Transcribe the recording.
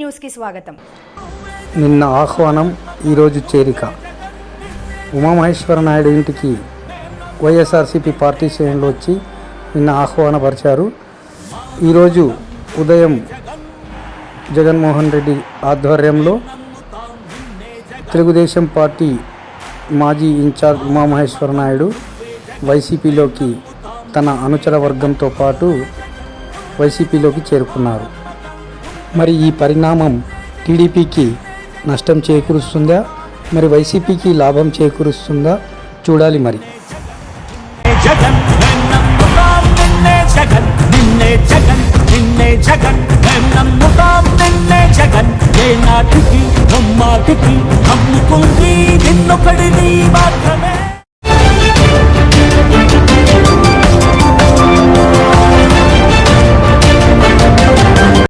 న్యూస్కి స్వాగతం. నిన్న ఆహ్వానం ఈరోజు చేరిక. ఉమామహేశ్వర నాయుడు ఇంటికి వైఎస్ఆర్సీపీ పార్టీ శ్రేణులు వచ్చి నిన్న ఆహ్వానపరిచారు. ఈరోజు ఉదయం జగన్మోహన్ రెడ్డి ఆధ్వర్యంలో తెలుగుదేశం పార్టీ మాజీ ఇన్ఛార్జ్ ఉమామహేశ్వర నాయుడు వైసీపీలోకి తన అనుచర వర్గంతో పాటు వైసీపీలోకి చేరుకున్నారు. మరి ఈ పరిణామం టీడీపీకి నష్టం చేకూరుస్తుందా? మరి వైసీపీకి లాభం చేకూరుస్తుందా? చూడాలి మరి. జగన్ నిన్నే జగన్ నిన్నే జగన్ నిన్నే జగన్. నమ్ముతాం నిన్నే జగన్ ఏ నాటికి బొమ్మాటికి నమ్ముకుంది నిన్నొకడిని మాత్రమే.